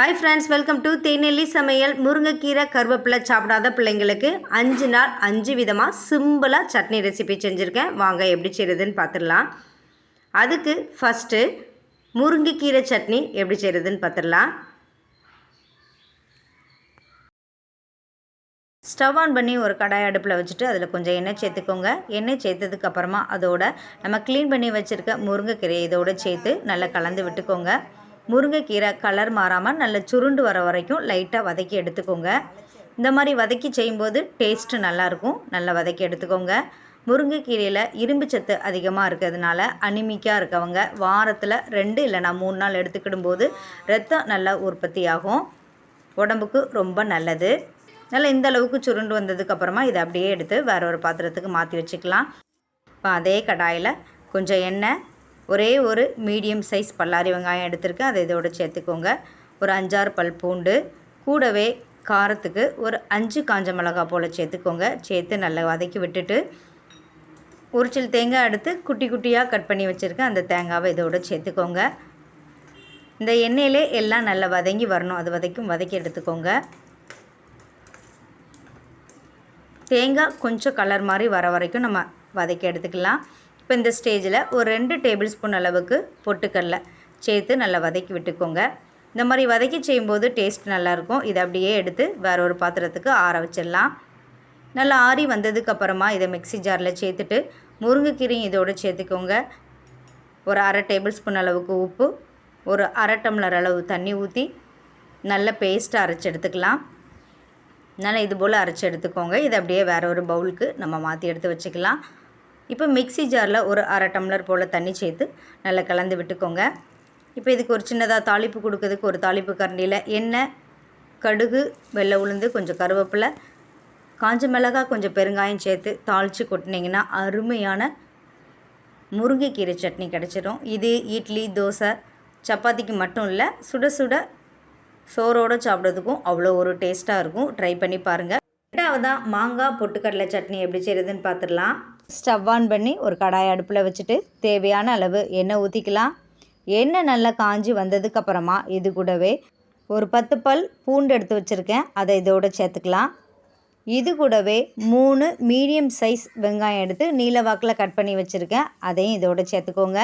Hi friends welcome to Thenelli Samayal. முருங்கைக்கீரை கருவேப்பிலை சாப்பிடாத பிள்ளைங்களுக்கு அஞ்சு நாள் அஞ்சு விதமாக சிம்பிளாக சட்னி ரெசிபி செஞ்சுருக்கேன். வாங்க எப்படி செய்கிறதுன்னு பார்த்துடலாம் அதுக்கு ஃபஸ்ட்டு முருங்கைக்கீரை சட்னி எப்படி செய்கிறதுன்னு பார்த்துடலாம் ஸ்டவ் ஆன் பண்ணி ஒரு கடாய் அடுப்பில் வச்சுட்டு அதில் கொஞ்சம் எண்ணெய் சேர்த்துக்கோங்க. எண்ணெய் சேர்த்ததுக்கு அப்புறமா அதோட நம்ம க்ளீன் பண்ணி வச்சுருக்க முருங்கைக்கீரை இதோட சேர்த்து நல்லா கலந்து விட்டுக்கோங்க. முருங்கைக்கீரை கலர் மாறாமல் நல்லா சுருண்டு வர வரைக்கும் லைட்டாக வதக்கி எடுத்துக்கோங்க. இந்த மாதிரி வதக்கி செய்யும்போது டேஸ்ட்டு நல்லாயிருக்கும். நல்லா வதக்கி எடுத்துக்கோங்க. முருங்கைக்கீரையில் இரும்பு சத்து அதிகமாக இருக்கிறதுனால அனிமிக்காக இருக்கவங்க வாரத்தில் ரெண்டு இல்லைனா மூணு நாள் எடுத்துக்கிடும் போது ரத்தம் நல்லா உற்பத்தி ஆகும் உடம்புக்கு ரொம்ப நல்லது. நல்லா இந்த அளவுக்கு சுருண்டு வந்ததுக்கப்புறமா இதை அப்படியே எடுத்து வேற ஒரு பாத்திரத்துக்கு மாற்றி வச்சுக்கலாம். இப்போ அதே கடாயில் கொஞ்சம் எண்ணெய் ஒரே ஒரு மீடியம் சைஸ் பல்லாரி வெங்காயம் எடுத்திருக்கேன் அதை இதோடு சேர்த்துக்கோங்க. ஒரு அஞ்சாறு பல் பூண்டு கூடவே காரத்துக்கு ஒரு அஞ்சு காஞ்ச மிளகா போல் சேர்த்துக்கோங்க. சேர்த்து நல்லா வதக்கி விட்டுட்டு உரிச்சல் தேங்காய் எடுத்து குட்டி குட்டியாக கட் பண்ணி வச்சுருக்கேன் அந்த தேங்காவை இதோடு சேர்த்துக்கோங்க. இந்த எண்ணெயிலே எல்லாம் நல்லா வதங்கி வரணும். அது வதக்கும் வதக்கி எடுத்துக்கோங்க. தேங்காய் கொஞ்சம் கலர் மாதிரி வர வரைக்கும் நம்ம வதக்கி எடுத்துக்கலாம். இப்போ இந்த ஸ்டேஜில் ஒரு ரெண்டு டேபிள் ஸ்பூன் அளவுக்கு பொட்டுக்கடலை சேர்த்து நல்லா வதக்கி விட்டுக்கோங்க. இந்த மாதிரி வதக்கி செய்யும்போது டேஸ்ட் நல்லாயிருக்கும். இதை அப்படியே எடுத்து வேற ஒரு பாத்திரத்துக்கு ஆற வச்சிடலாம். நல்லா ஆறி வந்ததுக்கப்புறமா இதை மிக்ஸி ஜாரில் சேர்த்துட்டு முருங்கைக்கீரையும் இதோடு சேர்த்துக்கோங்க. ஒரு அரை டேபிள் ஸ்பூன் அளவுக்கு உப்பு ஒரு அரை டம்ளர் அளவு தண்ணி ஊற்றி நல்ல பேஸ்ட்டாக அரைச்சி எடுத்துக்கலாம். நல்லா இது போல் அரைச்சி எடுத்துக்கோங்க. இதை அப்படியே வேறு ஒரு பவுலுக்கு நம்ம மாற்றி எடுத்து வச்சுக்கலாம். இப்போ மிக்ஸி ஜாரில் ஒரு அரை டம்ளர் போல் தண்ணி சேர்த்து நல்லா கலந்து விட்டுக்கோங்க. இப்போ இதுக்கு ஒரு சின்னதாக தாளிப்பு கொடுக்கறதுக்கு ஒரு தாளிப்பு கரண்டியில் எண்ணெய் கடுகு வெள்ளை உளுந்து கொஞ்சம் கருவேப்பிலை காஞ்ச மிளகாய் கொஞ்சம் பெருங்காயம் சேர்த்து தாளித்து கொட்டினீங்கன்னா அருமையான முருங்கைக்கீரை சட்னி கிடச்சிடும் இது இட்லி தோசை சப்பாத்திக்கு மட்டும் இல்லை சுட சுட சோறோடு சாப்பிட்றதுக்கும் அவ்வளோ ஒரு டேஸ்ட்டாக இருக்கும். ட்ரை பண்ணி பாருங்கள் ரெண்டாவதாக மாங்காய் பொட்டுக்கடலை சட்னி எப்படி செய்கிறதுன்னு பார்த்துடலாம். ஸ்டவ் ஆன் பண்ணி ஒரு கடாய் அடுப்பில் வச்சுட்டு தேவையான அளவு எண்ணெய் ஊற்றிக்கலாம். எண்ணெய் நல்லா காஞ்சி வந்ததுக்கப்புறமா இது கூடவே ஒரு பத்து பல் பூண்டு எடுத்து வச்சுருக்கேன். அதை இதோடு சேர்த்துக்கலாம். இது கூடவே மூணு மீடியம் சைஸ் வெங்காயம் எடுத்து நீல வாக்கில் கட் பண்ணி வச்சுருக்கேன். அதையும் இதோடு சேர்த்துக்கோங்க.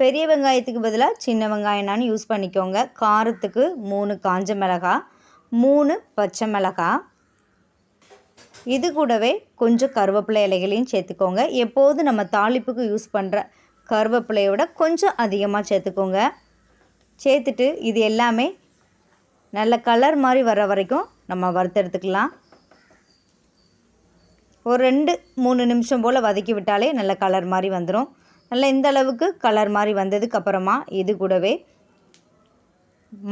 பெரிய வெங்காயத்துக்கு பதிலாக சின்ன வெங்காயம் நான் யூஸ் பண்ணிக்கோங்க. காரத்துக்கு மூணு காஞ்ச மிளகாய் மூணு பச்சை மிளகாய் இது கூடவே கொஞ்சம் கருவேப்பிலை இலைகளையும் சேர்த்துக்கோங்க. எப்போது நம்ம தாளிப்புக்கு யூஸ் பண்ணுற கருவேப்பிலையோட கொஞ்சம் அதிகமாக சேர்த்துக்கோங்க. சேர்த்துட்டு இது எல்லாமே நல்ல கலர் மாதிரி வர வரைக்கும் நம்ம வறுத்தெடுத்துக்கலாம். ஒரு ரெண்டு மூணு நிமிஷம் போல் வதக்கி விட்டாலே நல்ல கலர் மாதிரி வந்துடும் நல்லா இந்த அளவுக்கு கலர் மாதிரி வந்ததுக்கப்புறமா இது கூடவே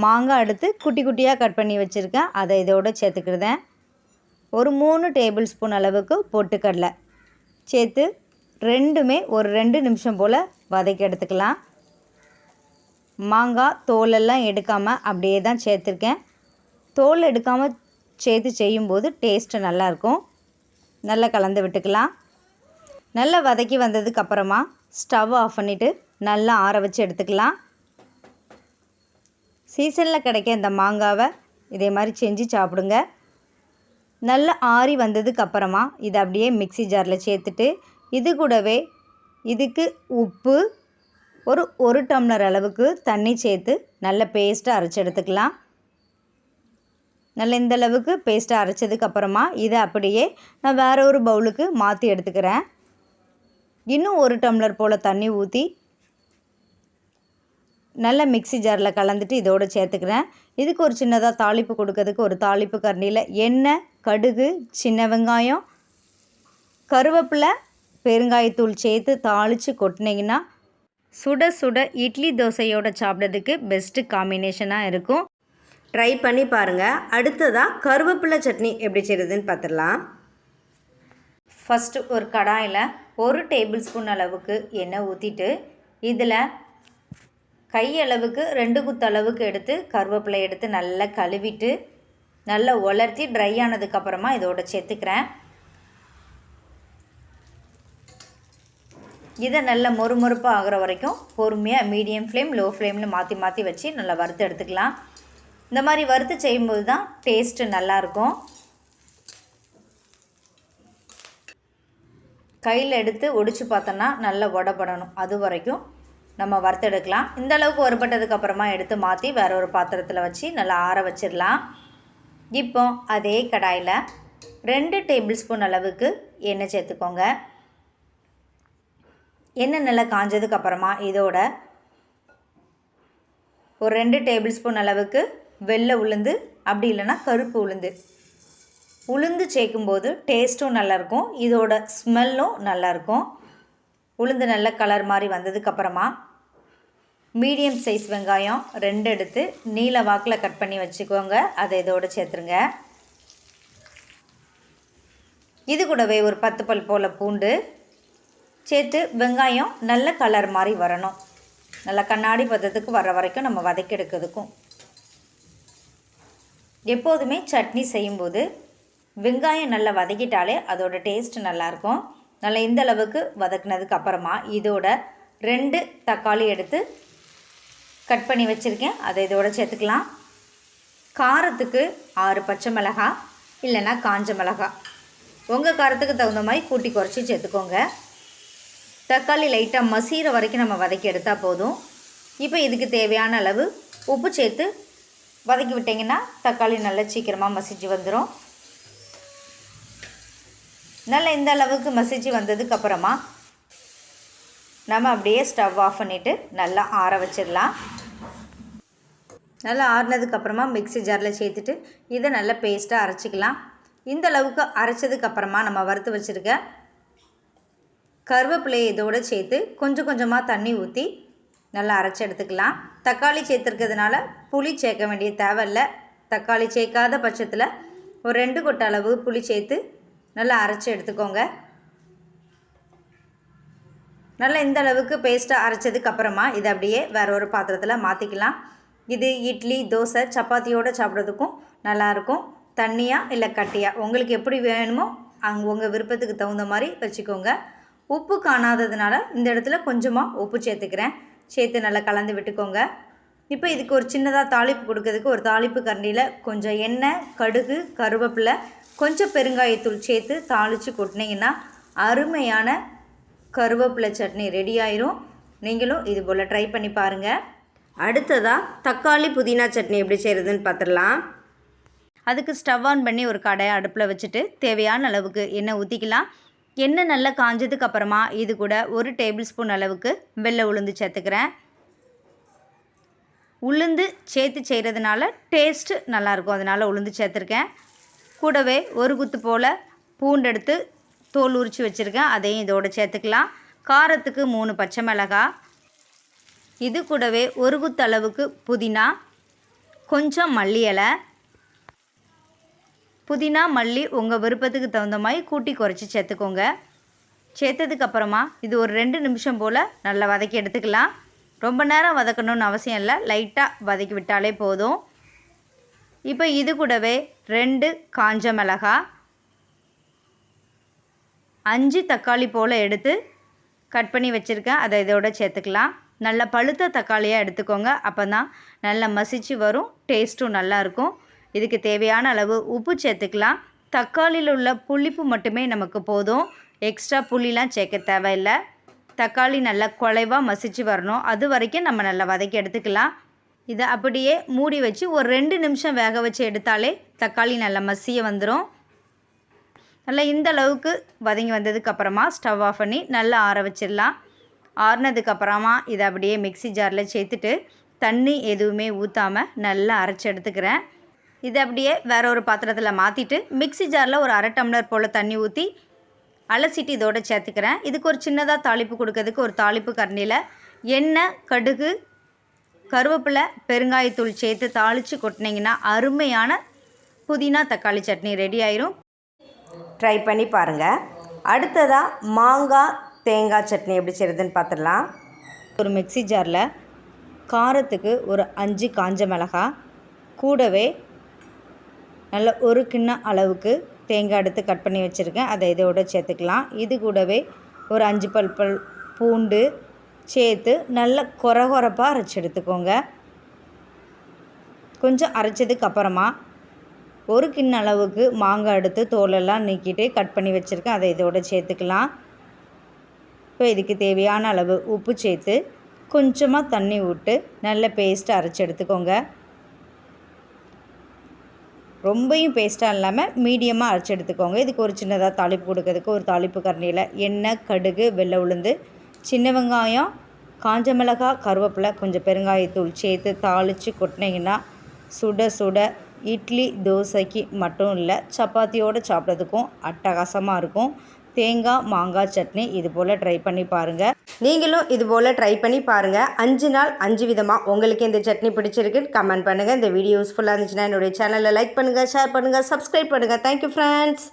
மாங்காய் எடுத்து குட்டி குட்டியாக கட் பண்ணி வச்சுருக்கேன். அதை இதோட சேர்த்துக்கிறதேன் ஒரு மூணு டேபிள் ஸ்பூன் அளவுக்கு பொட்டுக்கடலை. சேர்த்து ரெண்டுமே ஒரு ரெண்டு நிமிஷம் போல் வதக்கி எடுத்துக்கலாம். மாங்காய் தோலெல்லாம் எடுக்காமல் அப்படியே தான் சேர்த்துருக்கேன். தோல் எடுக்காமல் சேர்த்து செய்யும்போது டேஸ்ட்டு நல்லாயிருக்கும் நல்லா கலந்து விட்டுக்கலாம். நல்லா வதக்கி வந்ததுக்கப்புறமா ஸ்டவ் ஆஃப் பண்ணிவிட்டு நல்லா ஆற வச்சு எடுத்துக்கலாம். சீசனில் கிடைக்க இந்த மாங்காவை இதே மாதிரி செஞ்சு சாப்பிடுங்க. நல்லா ஆறி வந்ததுக்கு அப்புறமா இதை அப்படியே மிக்ஸி ஜாரில் சேர்த்துட்டு இது கூடவே இதுக்கு உப்பு ஒரு ஒரு டம்ளர் அளவுக்கு தண்ணி சேர்த்து நல்ல பேஸ்ட்டாக அரைச்சி எடுத்துக்கலாம். நல்ல இந்த அளவுக்கு பேஸ்ட்டாக அரைச்சதுக்கப்புறமா இதை அப்படியே நான் வேறு ஒரு பவுலுக்கு மாற்றி எடுத்துக்கிறேன். இன்னும் ஒரு டம்ளர் போல் தண்ணி ஊற்றி நல்ல மிக்ஸி ஜாரில் கலந்துட்டு இதோடு சேர்த்துக்கிறேன். இதுக்கு ஒரு சின்னதாக தாளிப்பு கொடுக்கறதுக்கு ஒரு தாளிப்பு கரண்டியில் எண்ணெய் கடுகு சின்ன வெங்காயம் கருவேப்பிலை பெருங்காயத்தூள் சேர்த்து தாளித்து கொட்டினீங்கன்னா சுட சுட இட்லி தோசையோட சாப்பிட்றதுக்கு பெஸ்ட்டு காம்பினேஷனாக இருக்கும். ட்ரை பண்ணி பாருங்கள் அடுத்ததாக கருவேப்பிலை சட்னி எப்படி செய்கிறதுன்னு பார்த்துடலாம். ஃபஸ்ட்டு ஒரு கடாயில் ஒரு டேபிள் ஸ்பூன் அளவுக்கு எண்ணெய் ஊற்றிட்டு இதில் கையளவுக்கு ரெண்டு குத்து அளவுக்கு எடுத்து கருவேப்பிலை எடுத்து நல்லா கழுவிட்டு நல்லா உலர்த்தி ட்ரை ஆனதுக்கப்புறமா இதோட சேர்த்துக்கிறேன். இதை நல்லா மொறுமொறுப்பாக ஆகிற வரைக்கும் பொறுமையாக மீடியம் ஃப்ளேம் லோ ஃப்ளேமில் மாற்றி மாற்றி வச்சு நல்லா வறுத்து எடுத்துக்கலாம். இந்த மாதிரி வறுத்து செய்யும்போது தான் டேஸ்ட்டு நல்லாயிருக்கும். கையில் எடுத்து ஒடிச்சு பார்த்தோன்னா நல்லா உடப்படணும் அது வரைக்கும் நம்ம வறுத்தெடுக்கலாம். இந்த அளவுக்கு வறுபட்டதுக்கு அப்புறமா எடுத்து மாற்றி வேற ஒரு பாத்திரத்தில் வச்சு நல்லா ஆற வச்சிடலாம். இப்போ அதே கடாயில் ரெண்டு டேபிள் ஸ்பூன் அளவுக்கு எண்ணெய் சேர்த்துக்கோங்க. எண்ணெய் நல்லா காஞ்சதுக்கப்புறமா இதோட ஒரு ரெண்டு டேபிள் ஸ்பூன் அளவுக்கு வெள்ளை உளுந்து அப்படி இல்லைன்னா கருப்பு உளுந்து. உளுந்து சேர்க்கும்போது டேஸ்ட்டும் நல்லாயிருக்கும் இதோட ஸ்மெல்லும் நல்லாயிருக்கும். உளுந்து நல்ல கலர் மாதிரி வந்ததுக்கப்புறமா மீடியம் சைஸ் வெங்காயம் ரெண்டு எடுத்து நீல வாக்கில் கட் பண்ணி வச்சுக்கோங்க. அதை இதோடு சேர்த்துருங்க. இது கூடவே ஒரு பத்து பல் போல் பூண்டு சேர்த்து வெங்காயம் நல்ல கலர் மாதிரி வரணும். நல்ல கண்ணாடி பதத்துக்கு வர வரைக்கும் நம்ம வதக்கெடுக்கிறதுக்கும் எப்போதுமே சட்னி செய்யும்போது வெங்காயம் நல்லா வதக்கிட்டாலே அதோட டேஸ்ட் நல்லாயிருக்கும். நல்லா இந்த அளவுக்கு வதக்குனதுக்கு அப்புறமா இதோட ரெண்டு தக்காளி எடுத்து கட் பண்ணி வச்சுருக்கேன். அதை இதோட சேர்த்துக்கலாம். காரத்துக்கு ஆறு பச்சை மிளகாய் இல்லைன்னா காஞ்ச மிளகாய் உங்கள் காரத்துக்கு தகுந்த மாதிரி கூட்டி குறைச்சி சேர்த்துக்கோங்க. தக்காளி லைட்டாக மசீர வரைக்கும் நம்ம வதக்கி எடுத்தால் போதும். இப்போ இதுக்கு தேவையான அளவு உப்பு சேர்த்து வதக்கி விட்டிங்கன்னா தக்காளி நல்லா சீக்கிரமாக மசிச்சு வந்துடும் நல்லா இந்த அளவுக்கு மசிச்சு வந்ததுக்கு அப்புறமா நம்ம அப்படியே ஸ்டவ் ஆஃப் பண்ணிவிட்டு நல்லா ஆற வச்சிடலாம். நல்லா ஆறினதுக்கப்புறமா மிக்சி மிக்ஸி ஜாரில் சேர்த்துட்டு இதை நல்லா பேஸ்ட்டாக அரைச்சிக்கலாம். இந்த அளவுக்கு அரைச்சதுக்கப்புறமா நம்ம வறுத்து வச்சுருக்க கருவேப்பிலையை இதோடு சேர்த்து கொஞ்சம் கொஞ்சமாக தண்ணி ஊற்றி நல்லா அரைச்சி எடுத்துக்கலாம். தக்காளி சேர்த்துருக்கிறதுனால புளி சேர்க்க வேண்டிய தேவையில்லை. தக்காளி சேர்க்காத பட்சத்தில் ஒரு ரெண்டு கொட்டை அளவு புளி சேர்த்து நல்லா அரைச்சி எடுத்துக்கோங்க. நல்லா இந்த அளவுக்கு பேஸ்ட்டாக அரைச்சதுக்கு அப்புறமா இதை அப்படியே வேற ஒரு பாத்திரத்தில் மாற்றிக்கலாம் இது இட்லி தோசை சப்பாத்தியோடு சாப்பிட்றதுக்கும் நல்லாயிருக்கும் தண்ணியாக இல்லை கட்டியாக உங்களுக்கு எப்படி வேணுமோ அங்கே உங்கள் விருப்பத்துக்கு தகுந்த மாதிரி வச்சுக்கோங்க. உப்பு காணாததுனால இந்த இடத்துல கொஞ்சமாக உப்பு சேர்த்துக்கிறேன். சேர்த்து நல்லா கலந்து விட்டுக்கோங்க. இப்போ இதுக்கு ஒரு சின்னதாக தாளிப்பு கொடுக்கறதுக்கு ஒரு தாளிப்பு கரண்டியில் கொஞ்சம் எண்ணெய் கடுகு கருவேப்பிலை கொஞ்சம் பெருங்காயத்தூள் சேர்த்து தாளித்து கொட்டினீங்கன்னா அருமையான கருவேப்பிலை சட்னி ரெடி ஆயிரும். நீங்களும் இது போல் ட்ரை பண்ணி பாருங்கள் அடுத்ததாக தக்காளி புதினா சட்னி எப்படி செய்கிறதுன்னு பார்த்துடலாம் அதுக்கு ஸ்டவ் ஆன் பண்ணி ஒரு கடையை அடுப்பில் வச்சுட்டு தேவையான அளவுக்கு எண்ணெய் ஊற்றிக்கலாம் எண்ணெய் நல்லா காஞ்சதுக்கு அப்புறமா இது கூட ஒரு டேபிள் ஸ்பூன் அளவுக்கு வெள்ளை உளுந்து சேர்த்துக்கிறேன். உளுந்து சேர்த்து செய்கிறதுனால டேஸ்ட்டு நல்லாயிருக்கும் அதனால் உளுந்து சேர்த்துருக்கேன். கூடவே ஒரு குத்து போல் பூண்டெடுத்து தோல் உரித்து வச்சுருக்கேன். அதையும் இதோடு சேர்த்துக்கலாம். காரத்துக்கு மூணு பச்சை மிளகாய் இது கூடவே ஒரு குத்தளவுக்கு புதினா. கொஞ்சம் மல்லி இலை. புதினா மல்லி உங்கள் விருப்பத்துக்கு தகுந்த மாதிரி கூட்டி குறைச்சி சேர்த்துக்கோங்க. சேர்த்ததுக்கப்புறமா இது ஒரு ரெண்டு நிமிஷம் போல் நல்லா வதக்கி எடுத்துக்கலாம். ரொம்ப நேரம் வதக்கணும்னு அவசியம் இல்லை. லைட்டாக வதக்கி விட்டாலே போதும். இப்போ இது கூடவே ரெண்டு காஞ்ச மிளகாய் அஞ்சு தக்காளி போல் எடுத்து கட் பண்ணி வச்சுருக்கேன். அதை இதோட சேர்த்துக்கலாம். நல்ல பழுத்த தக்காளியாக எடுத்துக்கோங்க. அப்போ தான் நல்லா மசிச்சு வரும். டேஸ்ட்டும் நல்லாயிருக்கும் இதுக்கு தேவையான அளவு உப்பு சேர்த்துக்கலாம். தக்காளியில் உள்ள புளிப்பு மட்டுமே நமக்கு போதும். எக்ஸ்ட்ரா புளிலாம் சேர்க்க தேவையில்லை. தக்காளி நல்லா குலைவாக மசிச்சு வரணும். அது வரைக்கும் நம்ம நல்லா வதக்கி எடுத்துக்கலாம். இதை அப்படியே மூடி வச்சு ஒரு ரெண்டு நிமிஷம் வேக வச்சு எடுத்தாலே தக்காளி நல்லா மசிய வந்துடும் நல்லா இந்த அளவுக்கு வதங்கி வந்ததுக்கப்புறமா ஸ்டவ் ஆஃப் பண்ணி நல்லா ஆற வச்சிடலாம். ஆறுனதுக்கப்புறமா இதை அப்படியே மிக்ஸி ஜாரில் சேர்த்துட்டு தண்ணி எதுவுமே ஊற்றாமல் நல்லா அரைச்சி எடுத்துக்கிறேன். இதை அப்படியே வேற ஒரு பாத்திரத்தில் மாற்றிட்டு மிக்ஸி ஜாரில் ஒரு அரை டம்ளர் போல் தண்ணி ஊற்றி அலசிட்டு இதோட சேர்த்துக்கிறேன். இதுக்கு ஒரு சின்னதாக தாளிப்பு கொடுக்கறதுக்கு ஒரு தாளிப்பு கரண்டியில் எண்ணெய் கடுகு கருவேப்பிலை பெருங்காயத்தூள் சேர்த்து தாளித்து கொட்டினீங்கன்னா அருமையான புதினா தக்காளி சட்னி ரெடி ஆயிரும். ட்ரை பண்ணி பாருங்கள் அடுத்ததாக மாங்காய் தேங்காய் சட்னி எப்படி செய்கிறதுன்னு பார்த்துடலாம் ஒரு மிக்ஸி ஜாரில் காரத்துக்கு ஒரு அஞ்சு காஞ்ச மிளகாய் கூடவே நல்ல ஒரு கிண்ண அளவுக்கு தேங்காய் எடுத்து கட் பண்ணி வச்சுருக்கேன். அதை இதோட சேர்த்துக்கலாம். இது கூடவே ஒரு அஞ்சு பல் பல் பூண்டு சேர்த்து நல்ல கொர கொரப்பாக அரைச்சி எடுத்துக்கோங்க. கொஞ்சம் அரைச்சதுக்கு அப்புறமா ஒரு கிண்ண அளவுக்கு மாங்காய் எடுத்து தோலெல்லாம் நீக்கிட்டு கட் பண்ணி வச்சுருக்கேன். அதை இதோட சேர்த்துக்கலாம். இப்போ இதுக்கு தேவையான அளவு உப்பு சேர்த்து கொஞ்சமாக தண்ணி விட்டு நல்ல பேஸ்ட்டு அரைச்சி எடுத்துக்கோங்க. ரொம்பையும் பேஸ்ட்டாக இல்லாமல் மீடியமாக அரைச்சி எடுத்துக்கோங்க. இதுக்கு ஒரு சின்னதாக தாளிப்பு கொடுக்கறதுக்கு ஒரு தாளிப்பு கரண்டியில் எண்ணெய் கடுகு வெள்ளை உளுந்து சின்ன வெங்காயம் காஞ்ச மிளகாய் கருவேப்பிலை கொஞ்சம் பெருங்காயத்தூள் சேர்த்து தாளித்து கொட்டினீங்கன்னா சுட சுட இட்லி தோசைக்கு மட்டும் இல்லை சப்பாத்தியோடு சாப்பிட்றதுக்கும் அட்டகாசமாக இருக்கும். தேங்காய் மாங்காய் சட்னி இது போல் ட்ரை பண்ணி பாருங்கள் நீங்களும் இது போல் ட்ரை பண்ணி பாருங்கள் அஞ்சு நாள் அஞ்சு விதமாக உங்களுக்கு இந்த சட்னி பிடிச்சிருக்கு. கமெண்ட் பண்ணுங்கள் இந்த வீடியோ யூஸ்ஃபுல்லாக இருந்துச்சுன்னா என்னுடைய சேனலை லைக் பண்ணுங்கள் ஷேர் பண்ணுங்கள் சப்ஸ்கிரைப் பண்ணுங்கள் தேங்க்யூ ஃப்ரெண்ட்ஸ்